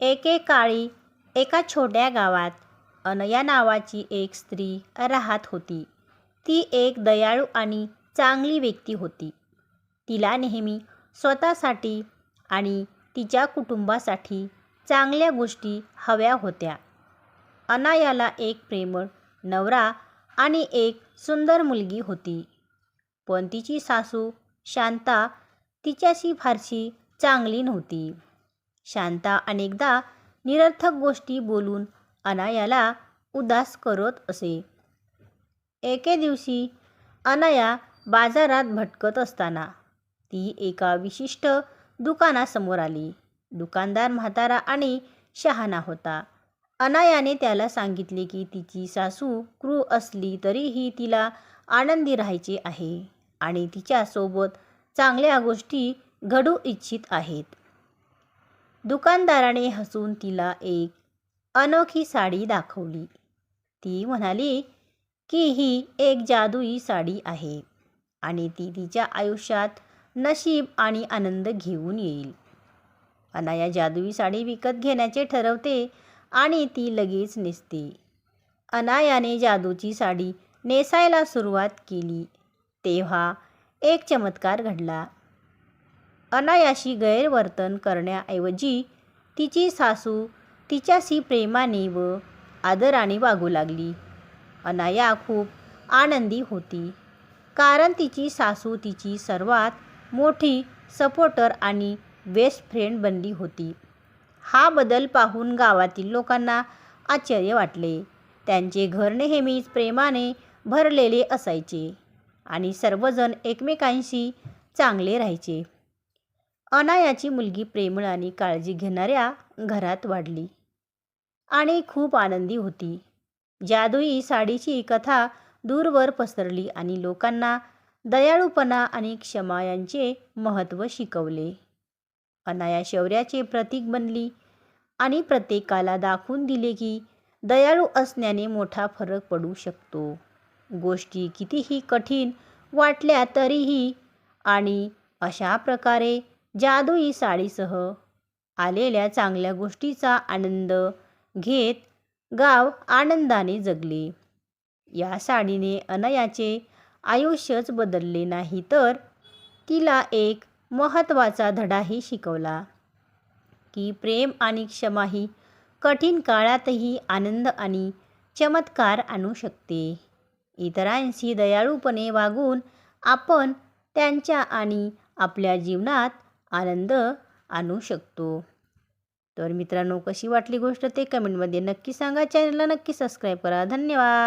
एकेकाळी एका छोट्या गावात अनया नावाची एक स्त्री राहत होती. ती एक दयाळू आणि चांगली व्यक्ती होती. तिला नेहमी स्वतःसाठी आणि तिच्या कुटुंबासाठी चांगल्या गोष्टी हव्या होत्या. अनायाला एक प्रेमळ नवरा आणि एक सुंदर मुलगी होती. पण तिची सासू शांता तिच्याशी फारशी चांगली नव्हती. शांता अनेकदा निरर्थक गोष्टी बोलून अनायाला उदास करत असे. एके दिवशी अनाया बाजारात भटकत असताना ती एका विशिष्ट दुकानासमोर आली. दुकानदार म्हातारा आणि शहाणा होता. अनायाने त्याला सांगितले की तिची सासू क्रूर असली तरीही तिला आनंदी राहायचे आहे आणि तिच्यासोबत चांगल्या गोष्टी घडू इच्छित आहेत. दुकानदाराने हसून तिला एक अनोखी साडी दाखवली. ती म्हणाली की ही एक जादुई साडी आहे आणि ती तिच्या आयुष्यात नशीब आणि आनंद घेऊन येईल. अनाया जादुई साडी विकत घेण्याचे ठरवते आणि ती लगेच नेसते. अनायाने जादूची साडी नेसायला सुरुवात केली तेव्हा एक चमत्कार घडला. अनायाशी गैरवर्तन करण्याऐवजी तिची सासू तिच्याशी प्रेमाने व आदराने वागू लागली. अनाया खूप आनंदी होती कारण तिची सासू तिची सर्वात मोठी सपोर्टर आणि बेस्ट फ्रेंड बनली होती. हा बदल पाहून गावातील लोकांना आश्चर्य वाटले. त्यांचे घर नेहमीच प्रेमाने भरलेले असायचे आणि सर्वजण एकमेकांशी चांगले राहायचे. अनायाची मुलगी प्रेमळ आणि काळजी घेणाऱ्या घरात वाढली आणि खूप आनंदी होती. जादुई साडीची कथा दूरवर पसरली आणि लोकांना दयाळूपणा आणि क्षमा यांचे महत्त्व शिकवले. अनाया शौर्याचे प्रतीक बनली आणि प्रत्येकाला दाखवून दिले की दयाळू असण्याने मोठा फरक पडू शकतो. गोष्टी कितीही कठीण वाटल्या तरीही आणि अशा प्रकारे जादुई साडीसह आलेल्या चांगल्या गोष्टीचा आनंद घेत गाव आनंदाने जगले. या साडीने अनयाचे आयुष्यच बदलले नाही तर तिला एक महत्त्वाचा धडाही शिकवला की प्रेम आणि क्षमा ही कठीण काळातही आनंद आणि चमत्कार आणू शकते. इतरांशी दयाळूपणे वागून आपण त्यांच्या आणि आपल्या जीवनात आनंद आणू शकतो. तर मित्रांनो कशी वाटली गोष्ट ते कमेंटमध्ये नक्की सांगा. चॅनलला नक्की सबस्क्राईब करा. धन्यवाद.